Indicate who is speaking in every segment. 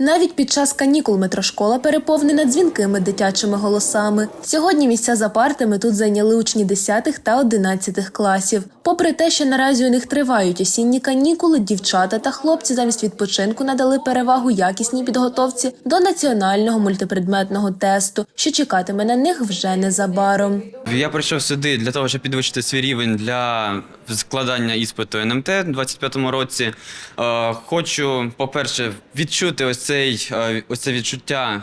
Speaker 1: Навіть під час канікул метрошкола переповнена дзвінкими дитячими голосами. Сьогодні місця за партами тут зайняли учні 10 та 11 класів. Попри те, що наразі у них тривають осінні канікули, дівчата та хлопці замість відпочинку надали перевагу якісній підготовці до національного мультипредметного тесту, що чекатиме на них вже незабаром.
Speaker 2: Я прийшов сюди для того, щоб підвищити свій рівень для складання іспиту НМТ у 25-му році. Е, Хочу, по-перше, відчути ось цей е, ось це відчуття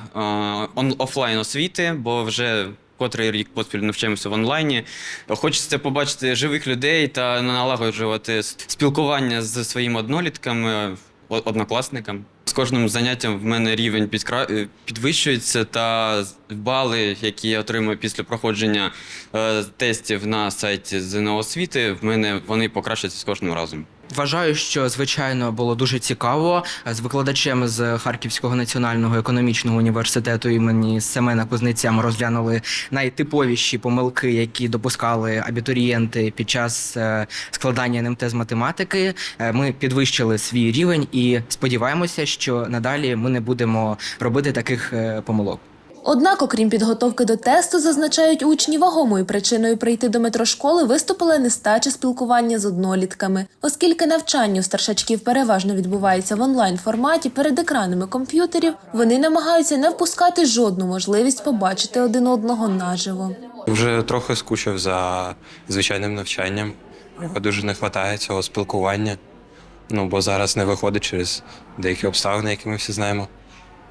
Speaker 2: е, офлайн освіти, бо вже котрий рік поспіль навчаємося в онлайні. Хочеться побачити живих людей та налагоджувати спілкування з своїми однолітками, однокласниками. З кожним заняттям в мене рівень е, підвищується, та бали, які я отримую після проходження е, тестів на сайті ЗНО освіти, в мене вони покращуються з кожним разом.
Speaker 3: Вважаю, що звичайно було дуже цікаво з викладачем з Харківського національного економічного університету імені Семена Кузнеця. Ми розглянули найтиповіші помилки, які допускали абітурієнти під час е, складання НМТ з математики. Е, Ми підвищили свій рівень і сподіваємося, що надалі ми не будемо робити таких е, помилок.
Speaker 1: Однак, окрім підготовки до тесту, зазначають учні, вагомою причиною прийти до метрошколи виступила нестача спілкування з однолітками, оскільки навчання у старшачків переважно відбувається в онлайн форматі перед екранами комп'ютерів. Вони намагаються не впускати жодну можливість побачити один одного наживо.
Speaker 4: Вже трохи скучив за звичайним навчанням. Його дуже не вистачає цього спілкування. Ну, бо зараз не виходить через деякі обставини, які ми всі знаємо.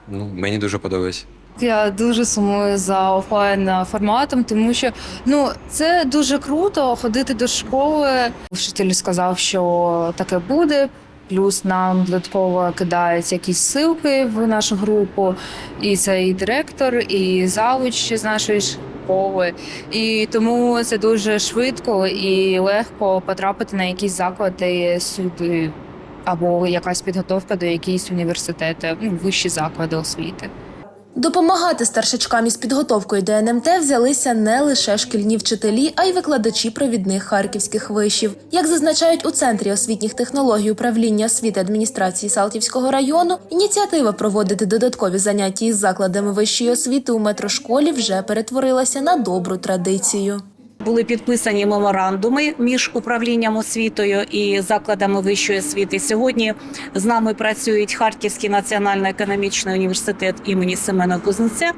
Speaker 4: Ну, мені дуже подобається.
Speaker 5: Я дуже сумую за офлайн форматом, тому що ну це дуже круто ходити до школи. Вчитель сказав, що таке буде. Плюс нам додатково кидають якісь ссылки в нашу групу, і це і директор, і завуч з нашої школи. І тому це дуже швидко і легко потрапити на якісь заклади сюди, або якась підготовка до якихось університету, ну вищі заклади освіти.
Speaker 1: Допомагати старшачкам із підготовкою до НМТ взялися не лише шкільні вчителі, а й викладачі провідних харківських вишів. Як зазначають у центрі освітніх технологій управління освіти адміністрації Салтівського району, ініціатива проводити додаткові заняття із закладами вищої освіти у метрошколі вже перетворилася на добру традицію.
Speaker 6: Були підписані меморандуми між управлінням освітою і закладами вищої освіти. Сьогодні з нами працюють Харківський національний економічний університет імені Семена Кузнеця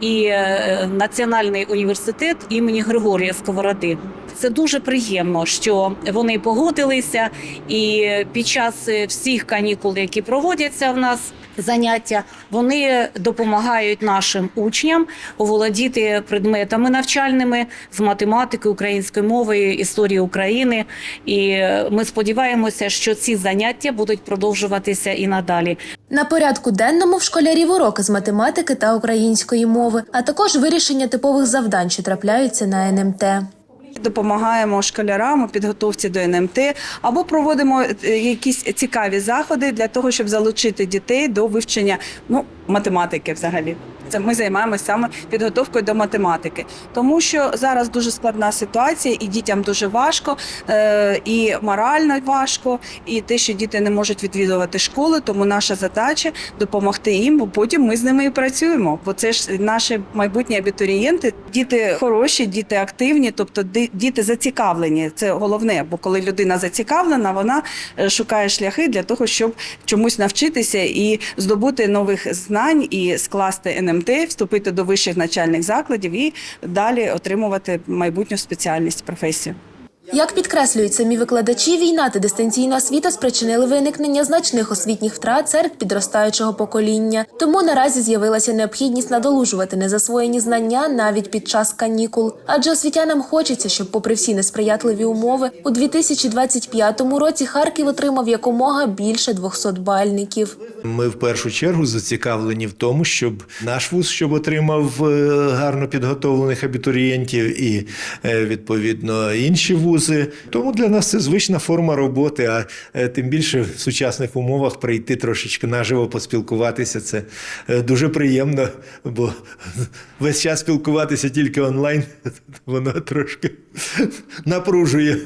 Speaker 6: і е, Національний університет імені Григорія Сковороди. Це дуже приємно, що вони погодилися, і під час всіх канікул, які проводяться в нас. Заняття вони допомагають нашим учням оволодіти предметами навчальними з математики, української мови, історії України. І ми сподіваємося, що ці заняття будуть продовжуватися і надалі.
Speaker 1: На порядку денному в школярів уроки з математики та української мови, а також вирішення типових завдань, що трапляються на НМТ.
Speaker 7: Допомагаємо школярам у підготовці до НМТ або проводимо е, якісь цікаві заходи для того, щоб залучити дітей до вивчення ну, математики взагалі. Це ми займаємося саме підготовкою до математики, тому що зараз дуже складна ситуація, і дітям дуже важко, е, і морально важко, і те, що діти не можуть відвідувати школи, тому наша задача допомогти їм, бо потім ми з ними і працюємо. Бо це ж наші майбутні абітурієнти. Діти хороші, діти активні, тобто діти зацікавлені. Це головне, бо коли людина зацікавлена, вона е, шукає шляхи для того, щоб чомусь навчитися і здобути нових знань, і скласти НМТ, вступити до вищих навчальних закладів і далі отримувати майбутню спеціальність професію.
Speaker 1: Як підкреслюють самі викладачі, війна та дистанційна освіта спричинили виникнення значних освітніх втрат серед підростаючого покоління. Тому наразі з'явилася необхідність надолужувати незасвоєні знання навіть під час канікул. Адже освітянам хочеться, щоб, попри всі несприятливі умови, у 2025 році Харків отримав якомога більше 200 бальників.
Speaker 8: Ми в першу чергу зацікавлені в тому, щоб наш вуз щоб отримав е, гарно підготовлених абітурієнтів і е, відповідно інші вузи. Тому для нас це звична форма роботи. А е, тим більше в сучасних умовах прийти трошечки наживо поспілкуватися. Це е, дуже приємно, бо весь час спілкуватися тільки онлайн, воно трошки напружує.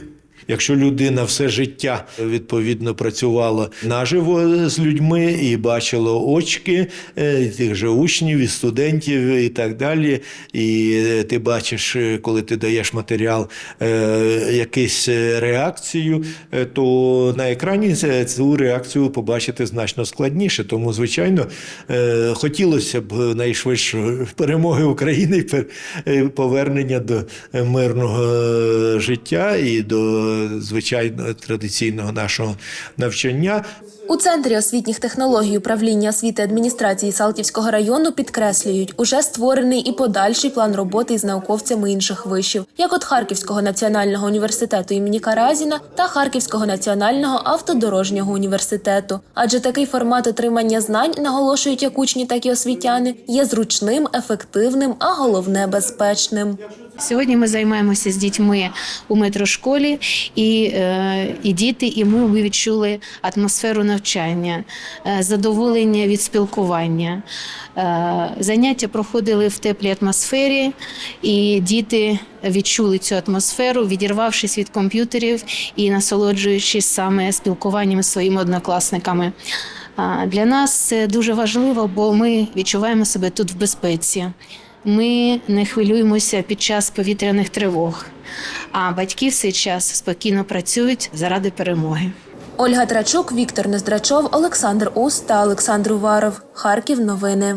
Speaker 8: Якщо людина все життя відповідно працювала наживо з людьми і бачила очки е, тих же учнів і студентів і так далі, і ти бачиш, коли ти даєш матеріал, е, якусь е, реакцію, то на екрані цю реакцію побачити значно складніше. Тому, звичайно, хотілося б найшвидшої перемоги України і повернення до мирного життя і до звичайно традиційного нашого навчання.
Speaker 1: У центрі освітніх технологій управління освіти адміністрації Салтівського району підкреслюють, уже створений і подальший план роботи із науковцями інших вишів, як от Харківського національного університету імені Каразіна та Харківського національного автодорожнього університету. Адже такий формат отримання знань наголошують як учні, так і освітяни, є зручним, ефективним, а головне безпечним.
Speaker 9: Сьогодні ми займаємося з дітьми у метрошколі, і, е, і діти, і ми, відчули атмосферу навчання, е, задоволення від спілкування. Е, заняття проходили в теплій атмосфері, і діти відчули цю атмосферу, відірвавшись від комп'ютерів і насолоджуючись саме спілкуванням з своїми однокласниками. Для нас це дуже важливо, бо ми відчуваємо себе тут в безпеці. Ми не хвилюємося під час повітряних тривог, а батьки в цей час спокійно працюють заради перемоги.
Speaker 1: Ольга Трачук, Віктор Нездрачов, Олександр Ус та Олександр Уваров. Харків. Новини.